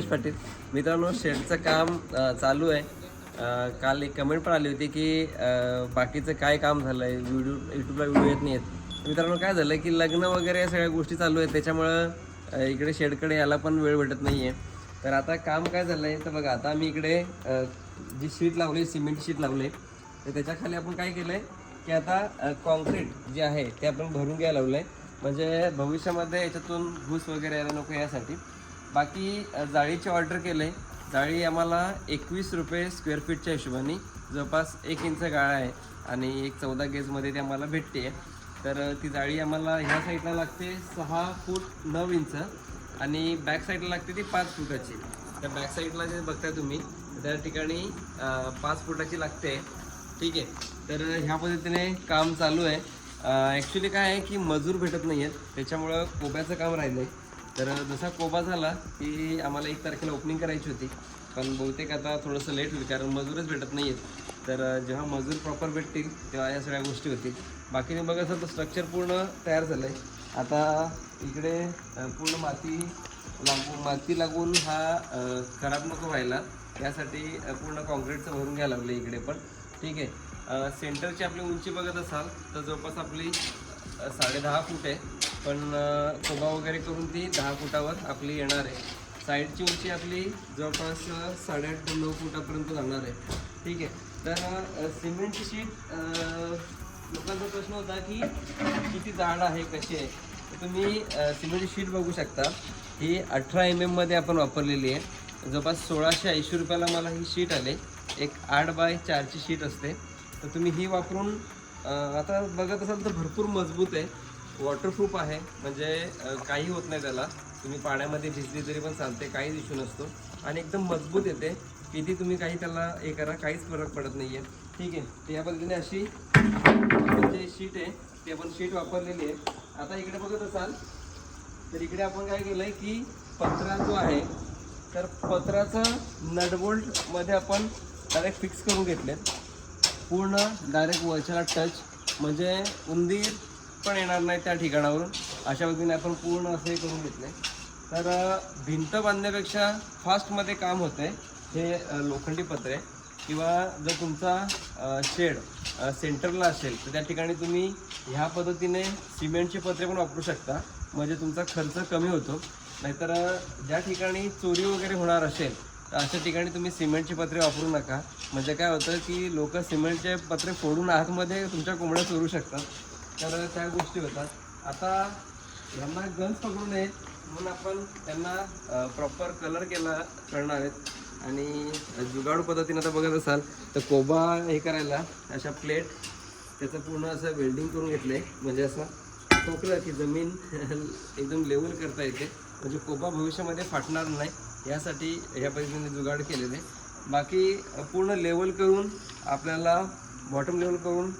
पाटील. मित्रांनो शेडचं काम चालू आहे. काल एक कमेंट पण आली होती की बाकीचं काय काम झालं आहे व्हिडिओ यूट्यूबला व्हिडिओ येत नाही आहेत मित्रांनो काय झालं की लग्न वगैरे या सगळ्या गोष्टी चालू आहेत. त्याच्यामुळं इकडे शेडकडे यायला पण वेळ भेटत नाही आहे तर आता काम काय झालं आहे तर बघा आता आम्ही इकडे जी शीट लावली सिमेंट शीट लावली तर त्याच्याखाली आपण काय केलं आहे की आता कॉन्क्रीट जे आहे ते आपण भरून घ्यायला लावलं आहे म्हणजे भविष्यामध्ये याच्यातून घूस वगैरे यायला नको यासाठी. बाकी जाळीची ऑर्डर केले जाळी आम्हाला एकवीस रुपये स्क्वेअर फीटच्या हिशोबाने. जवळपास एक इंच गाळा आहे आणि एक चौदा गेजमध्ये ती आम्हाला भेटते तर ती जाळी आम्हाला ह्या साईडला लागते सहा फूट नऊ इंच आणि बॅक साईडला लागते ती पाच फुटाची. त्या बॅक साईडला जे बघताय तुम्ही त्या ठिकाणी पाच फुटाची लागते. ठीक आहे. तर ह्या पद्धतीने काम चालू आहे. ॲक्च्युली काय आहे की मजूर भेटत नाही आहेत त्याच्यामुळं कोब्याचं काम राहिलं आहे तर जसा कोबा झाला की आम्हाला एक तारखेला ओपनिंग करायची होती पण बहुतेक आता थोडंसं लेट होईल कारण मजूरच भेटत नाही आहेत तर जेव्हा मजूर प्रॉपर भेटतील तेव्हा या सगळ्या गोष्टी होतील. बाकीने बघा तर स्ट्रक्चर पूर्ण तयार झालं आहे आता इकडे पूर्ण माती लागून माती लागून हा खराब नको व्हायला. यासाठी पूर्ण कॉन्क्रीटचं भरून घ्यायला लागलं इकडे पण. ठीक आहे. सेंटरची आपली उंची बघत असाल तर जवळपास आपली साडेदहा फूट आहे. पण अ, कोबा वगैरे करून ती दहा फुटावर आपली येणार आहे. साईडची उंची आपली जवळपास साडेआठ ते नऊ फुटापर्यंत जाणार आहे. ठीक आहे. तर सिमेंटची शीट लोकांचा प्रश्न होता की किती जाड आहे कशी आहे? तर तुम्ही सिमेंटची शीट बघू शकता. ही अठरा एम एममध्ये आपण वापरलेली आहे. जवळपास सोळाशे ऐंशी रुपयाला मला ही शीट आली. एक आठ बाय चारची शीट असते. तर तुम्ही ही वापरून आता बघत असाल तर भरपूर मजबूत आहे. वॉटरप्रूफ आहे. म्हणजे काही होत नाही त्याला. तुम्ही पाण्यामध्ये भिजली तरी पण चालते काहीच इश्यू नसतो. आणि एकदम मजबूत येते. किती तुम्ही काही त्याला हे करा काहीच फरक पडत नाही आहे ठीक आहे. तर या पद्धतीने अशी जे शीट आहे ती आपण शीट वापरलेली आहे. आता इकडे बघत असाल तर इकडे आपण काय केलं आहे की पत्रा जो आहे तर पत्राचं नटबोल्टमध्ये आपण डायरेक्ट फिक्स करून घेतलेत. पूर्ण डायरेक्ट वरच्याला टच म्हणजे उंदीर पण येणार नाही त्या ठिकाणावरून. अशा पद्धतीने आपण पूर्ण असे करून घेतलं तर भिंत बांधण्यापेक्षा फास्टमध्ये काम होतं आहे हे लोखंडी पत्रे किंवा जर तुमचा शेड सेंटरला असेल तर त्या ठिकाणी तुम्ही ह्या पद्धतीने सिमेंटचे पत्रे पण वापरू शकता. म्हणजे तुमचा खर्च कमी होतो. नाहीतर ज्या ठिकाणी चोरी वगैरे होणार असेल तर अशा ठिकाणी तुम्ही सिमेंटचे पत्रे वापरू नका. म्हणजे काय होतं की लोक सिमेंटचे पत्रे फोडून आतमध्ये तुमच्या कोंबड्या चोरू शकतात. तर त्या गोष्टी होतात. आता यांना गन्स पकडू नये म्हणून आपण त्यांना प्रॉपर कलर केला करणार आहेत. आणि जुगाडू पद्धतीने आता बघत असाल तर कोबा हे करायला अशा प्लेट त्याचं पूर्ण असं वेल्डिंग करून घेतलं आहे म्हणजे असं ठोकलं की जमीन एकदम लेवल करता येते. म्हणजे कोबा भविष्यामध्ये फाटणार नाही. यासाठी ह्या पद्धतीने जुगाड केलेले. बाकी पूर्ण लेवल करून आपल्याला बॉटम लेवल करून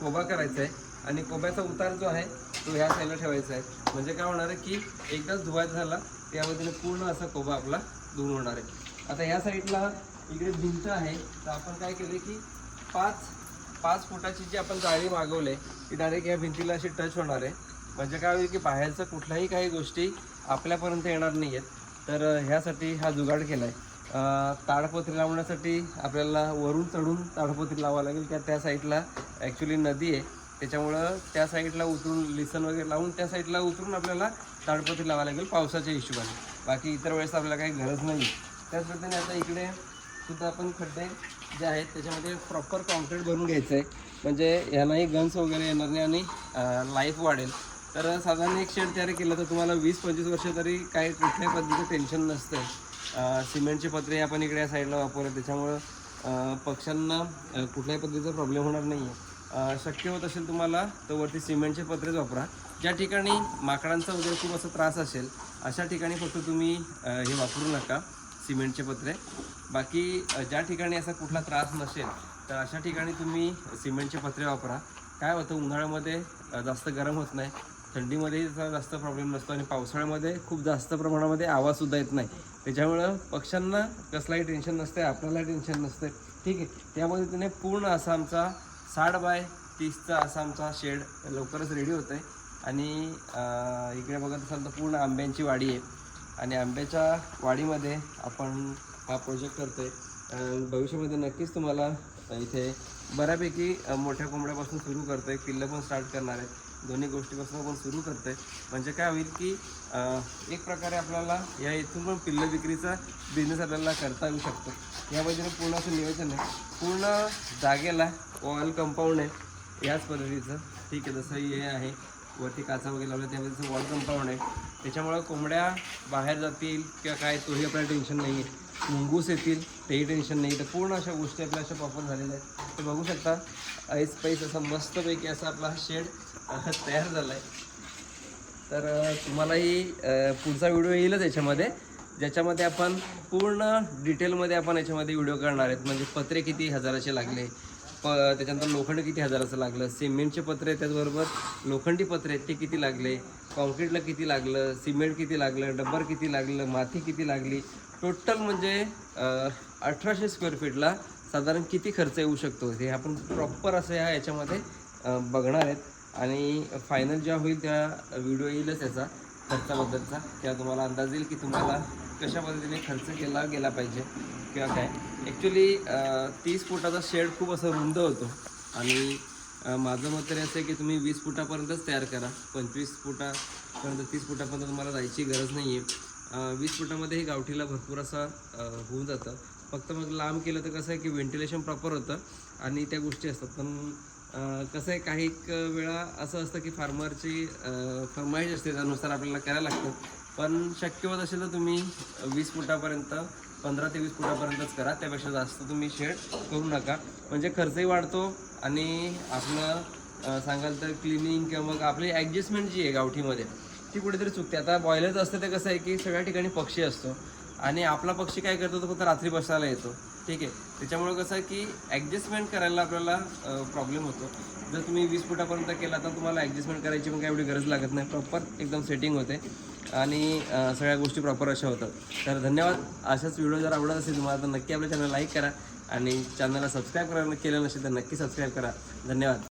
कोबा करायचा आहे आणि कोब्याचा उतार जो आहे तो ह्या साईडला ठेवायचा आहे. म्हणजे काय होणार आहे की एकदाच धुवायचा झाला त्या पूर्ण असा कोबा आपला धुवून होणार आहे. आता ह्या साईडला इकडे भिंत आहे तर आपण काय केलं की पाच पाच फुटाची जी आपण जाळी मागवली ती डायरेक्ट या भिंतीला अशी टच होणार आहे. म्हणजे काय होईल की बाहेरचं कुठल्याही काही गोष्टी आपल्यापर्यंत येणार नाही आहेत तर ह्यासाठी हा जुगाड केला आहे ताडपत्री लावण्यासाठी आपल्याला वरून चढून ताडपत्री लावावं लागेल त्या त्या साईडला ॲक्च्युली नदी आहे. त्याच्यामुळं त्या साईडला उतरून लिसन वगैरे लावून त्या साईडला उतरून आपल्याला ताडपत्री लावायला लागेल पावसाच्या हिशोबाने. बाकी इतर वेळेस आपल्याला काही गरज नाही. त्याच पद्धतीने आता इकडे सुद्धा आपण खड्डे जे आहेत त्याच्यामध्ये प्रॉपर कॉन्क्रीट भरून घ्यायचं आहे म्हणजे ह्यालाही गन्स वगैरे येणार नाही आणि लाईफ वाढेल. तर साधारण एक शेड तयार केलं तर तुम्हाला वीस पंचवीस वर्ष तरी काही कुठल्याही पद्धतीचं टेन्शन नसतं. सिमेंटचे पत्रे आपण इकडे या साईडला वापरले त्याच्यामुळं पक्ष्यांना कुठल्याही पद्धतीचा प्रॉब्लेम होणार नाही आहे शक्य होत असेल तुम्हाला तर वरती सिमेंटचे पत्रेच वापरा. ज्या ठिकाणी माकडांचा वगैरे खूप असा त्रास असेल अशा ठिकाणी फक्त तुम्ही हे वापरू नका सिमेंटचे पत्रे. बाकी ज्या ठिकाणी असा कुठला त्रास नसेल तर अशा ठिकाणी तुम्ही सिमेंटचे पत्रे वापरा. काय होतं उन्हाळ्यामध्ये जास्त गरम होत नाही. थंडीमध्ये त्याचा जास्त प्रॉब्लेम नसतो आणि पावसाळ्यामध्ये खूप जास्त प्रमाणामध्ये आवाजसुद्धा येत नाही. त्याच्यामुळं पक्ष्यांना कसलाही टेन्शन नसते आपल्यालाही टेन्शन नसते ठीक आहे. त्यामध्ये त्याने पूर्ण असा आमचा साठ बाय तीसचा असा आमचा शेड लवकरच रेडी होतो आहे आणि इकडे बघत असाल तर पूर्ण आंब्यांची वाडी आहे. आणि आंब्याच्या वाडीमध्ये आपण हा प्रोजेक्ट करतो आहे भविष्यामध्ये नक्कीच तुम्हाला इथे बऱ्यापैकी मोठ्या कोंबड्यापासून सुरू करतोय. पिल्लं पण स्टार्ट करणार आहेत. दोन्ही गोष्टीपासून आपण सुरू करतोय. म्हणजे काय होईल की एक प्रकारे आपल्याला या इथून पण पिल्लं विक्रीचा बिझनेस आपल्याला करता येऊ शकतो. यामध्ये पूर्ण असं नियोजन आहे. पूर्ण जागेला वॉल कंपाऊंड आहे. याच पद्धतीचं. ठीक आहे जसं हे आहे. वरती काचा वगैरे लावलं त्यामध्ये वॉल कंपाऊंड आहे. त्याच्यामुळं कोंबड्या बाहेर जातील किंवा काय तोही आपल्याला टेन्शन नाही आहे मुंगूस येतील तेही टेन्शन नाही तर पूर्ण अशा गोष्टी आपल्या अशा प्रॉपर झालेल्या आहेत. ते बघू शकता ऐस पैस असा मस्तपैकी असा आपला शेड तयार झाला आहे तर तुम्हालाही पुढचा व्हिडिओ येईलच याच्यामध्ये. ज्याच्यामध्ये आपण पूर्ण डिटेलमध्ये आपण याच्यामध्ये व्हिडिओ करणार आहेत. म्हणजे पत्रे किती हजाराचे लागले प त्याच्यानंतर लोखंड किती हजाराचं लागलं सिमेंटचे पत्रे त्याचबरोबर लोखंडी पत्रे आहेत ते किती लागले कॉन्क्रीटला किती लागलं सिमेंट किती लागलं डब्बर किती लागलं माती किती लागली. टोटल म्हणजे अठराशे स्क्वेअर फीटला साधारण किती खर्च येऊ शकतो? हे आपण प्रॉपर असं ह्या याच्यामध्ये बघणार आहेत. आणि फायनल ज्या होईल त्या व्हिडिओ येईलच त्याचा खर्चाबद्दलचा. तेव्हा तुम्हाला अंदाज येईल की तुम्हाला कशा पद्धतीने खर्च केला गेला पाहिजे किंवा काय. ॲक्च्युली तीस फुटाचा शेड खूप असं रुंद होतो. आणि माझं मत तरी असं आहे की तुम्ही वीस फुटापर्यंतच तयार करा. पंचवीस फुटापर्यंत तीस फुटापर्यंत तुम्हाला जायची गरज नाही आहे वीस फुटामध्ये हे गावठीला भरपूर असा होऊन जातं. फक्त मग लांब केलं तर कसं आहे की व्हेंटिलेशन प्रॉपर होतं. आणि त्या गोष्टी असतात. पण कसं आहे काही वेळा असं असतं की फार्मरची फरमाईश असते त्यानुसार आपल्याला करायला लागतं. पण शक्य होत असेल तर तुम्ही वीस फुटापर्यंत पंधरा ते वीस फुटापर्यंतच करा. त्यापेक्षा जास्त तुम्ही शेड करू नका. म्हणजे खर्चही वाढतो आणि आपलं सांगाल तर क्लिनिंग किंवा मग आपली ॲडजस्टमेंट जी आहे गावठीमध्ये ती कुठेतरी चुकते. आता बॉयलरच असतं ते कसं आहे की सगळ्या ठिकाणी पक्षी असतो. आणि आपला पक्षी काय करतो तो फक्त रात्री बसायला येतो. ठीक आहे. त्याच्यामुळे कसं आहे की ॲडजस्टमेंट करायला आपल्याला प्रॉब्लेम होतो. जर तुम्ही वीस फुटापर्यंत केला तर तुम्हाला ॲडजस्टमेंट करायची पण काय एवढी गरज लागत नाही. प्रॉपर एकदम सेटिंग होते. आणि सगळ्या गोष्टी प्रॉपर अशा होतात. तर धन्यवाद. अशाच व्हिडिओ जर आवडत असेल तुम्हाला तर नक्की आपल्या चॅनल लाईक करा. आणि चॅनलला सबस्क्राईब करायला केलं नसेल तर नक्की सबस्क्राईब करा. धन्यवाद.